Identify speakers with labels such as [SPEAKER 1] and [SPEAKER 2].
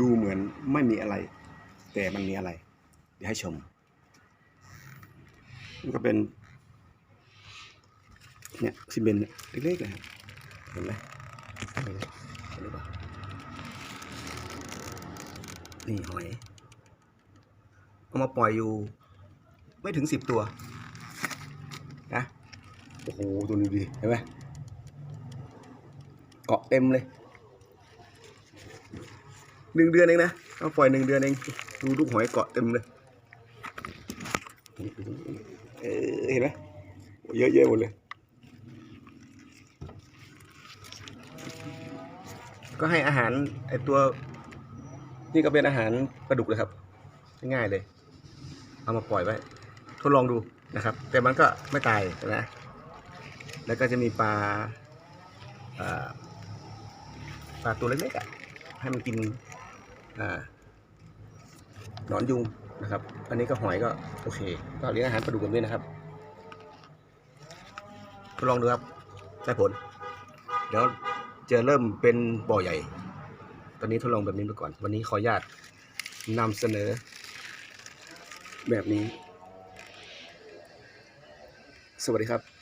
[SPEAKER 1] ดูเหมือนไม่มีอะไร แต่มันมีอะไร เดี๋ยวให้ชมนี่ก็เป็น เนี่ยซีเมนต์เล็กๆเห็นไหมเห็นไหมเห็นหรือเปล่านี่หอยเอามาปล่อยอยู่ ไม่ถึงสิบตัวนะโอ้โห ตัวนี้ดีเห็นไหมเกาะเต็มเลย หนึ่งเดือนเองนะเอาปล่อยหนึ่งเดือนเองดูลูกหอยเกาะเต็มเลยเออเห็นไหมเยอะๆหมดเลย ก็ให้อาหารไอตัว นี่ก็เป็นอาหารปลาดุกเลยครับ ง่ายเลย เอามาปล่อยไว้ทดลองดูนะครับ แต่มันก็ไม่ตายนะ แล้วก็จะมีปลาปลาตัวเล็กๆอะให้มันกิน หนอนยุงนะครับ อันนี้ก็หอยก็โอเค ก็เลี้ยงอาหารปลาดุกแบบนี้นะครับทดลองดูครับได้ผล เดี๋ยวจะเริ่มเป็นบ่อใหญ่ ตอนนี้ทดลองแบบนี้ไปก่อน วันนี้ขออนุญาตนำเสนอ แบบนี้ สวัสดีครับ